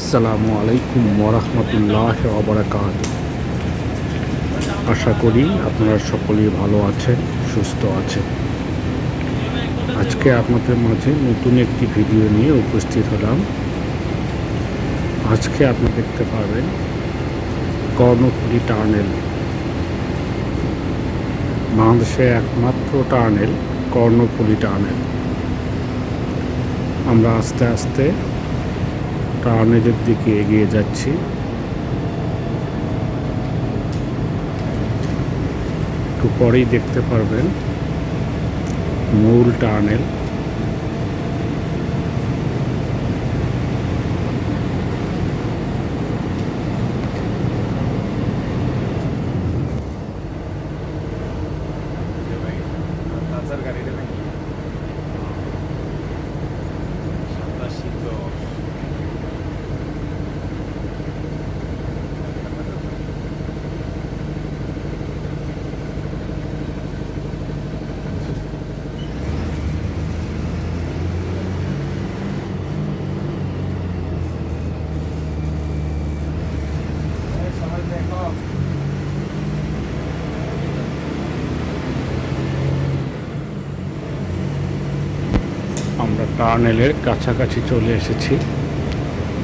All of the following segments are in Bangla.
আসসালামু আলাইকুম ওরহমতুল্লাহ ওবরাকাত আশা করি আপনারা সকলেই ভালো আছেন, সুস্থ আছেন। আজকে আপনাদের মাঝে নতুন একটি ভিডিও নিয়ে উপস্থিত হলাম। আজকে আপনি দেখতে পাবেন কর্ণফুলি টার্নেল। বাংলাদেশে একমাত্র টার্নেল কর্ণফুলি টার্নেল। আমরা আস্তে আস্তে টার্নেলের দিকে এগিয়ে যাচ্ছি। একটু পরেই দেখতে পারবেন মূল টার্নেল টার্নেলের কাছাকাছি চলে এসেছি,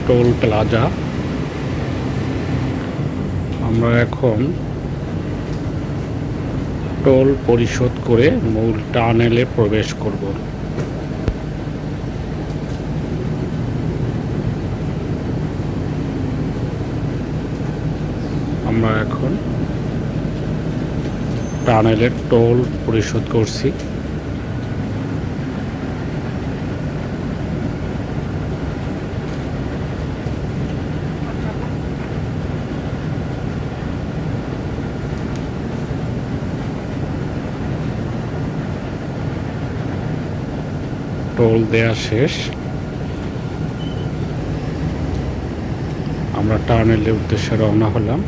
টোল প্লাজা। আমরা এখন টোল পরিশোধ করে মূল টার্নেলে প্রবেশ করব। আমরা এখন টানেলের টোল পরিশোধ করছি। টোল দেয়া শেষ। আমরা টার্নেলের উদ্দেশ্যে রওনা হলাম।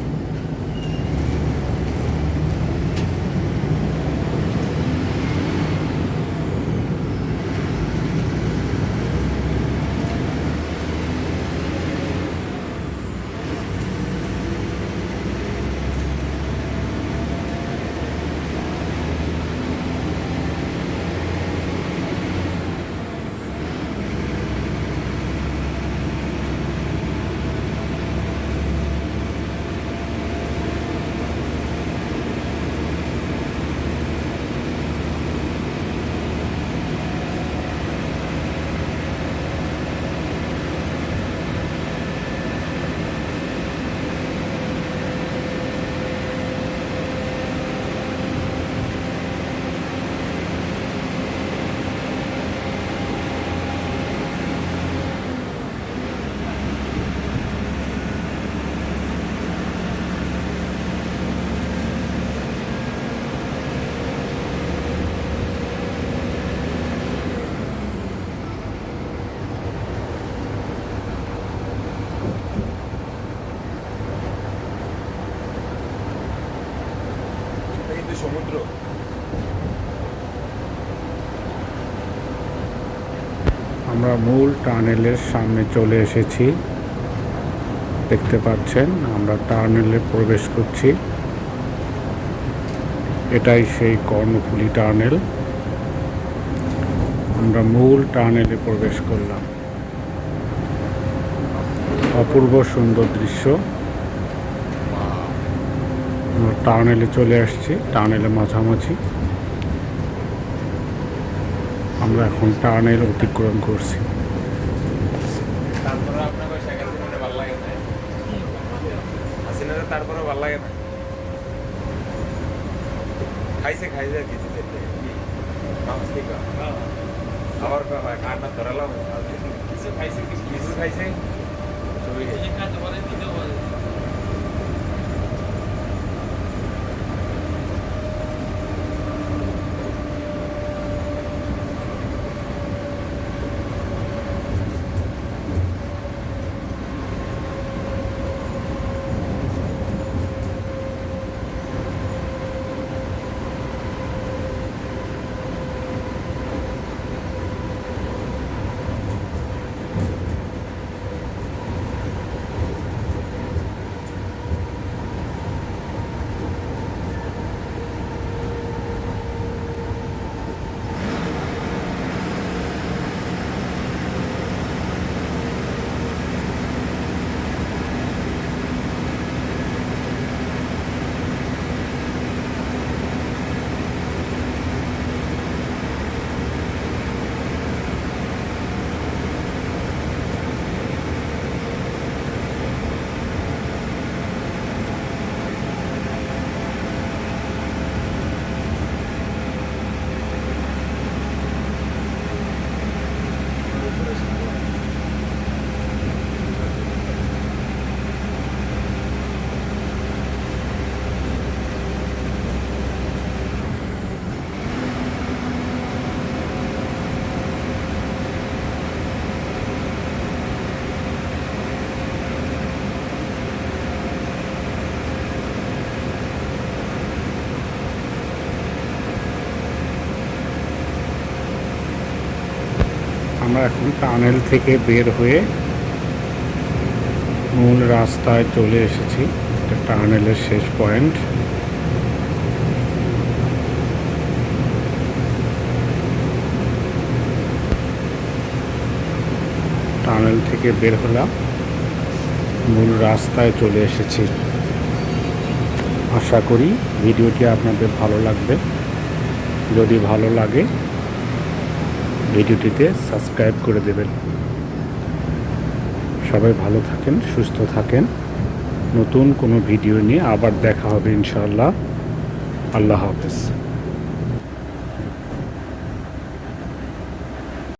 আমরা মূল টানেলের সামনে চলে এসেছি। দেখতে পাচ্ছেন, আমরা টানেলে প্রবেশ করছি। এটাই সেই কর্ণফুলি টানেল। আমরা মূল টানেলে প্রবেশ করলাম। অপূর্ব সুন্দর দৃশ্য। আমরা টানেলে চলে আসছি, টানেলে মাঝামাঝি। আমরা এখন টানেল অতিক্রম করছি। তারপরে ভালো লাগে না? হাসিনারে তারপরে ভালো লাগে খাইছে খাইছে কিছু খেতে মাছ থেকে আবার কাটা ধরালাম? কিছু খাইছে কিছু খাইছে। ছবি খাইছে আমরা এখন টানেল থেকে বের হয়ে মূল রাস্তায় চলে এসেছি। এটা টানেলের শেষ পয়েন্ট। টানেল থেকে বের হলাম। মূল রাস্তায় চলে এসেছি। আশা করি ভিডিওটি আপনাদের ভালো লাগবে। যদি ভালো লাগে ভিডিওটিতে সাবস্ক্রাইব করে দেবেন। সবাই ভালো থাকেন, সুস্থ থাকেন। নতুন কোনো ভিডিও নিয়ে আবার দেখা হবে ইনশাআল্লাহ। আল্লাহ হাফেজ।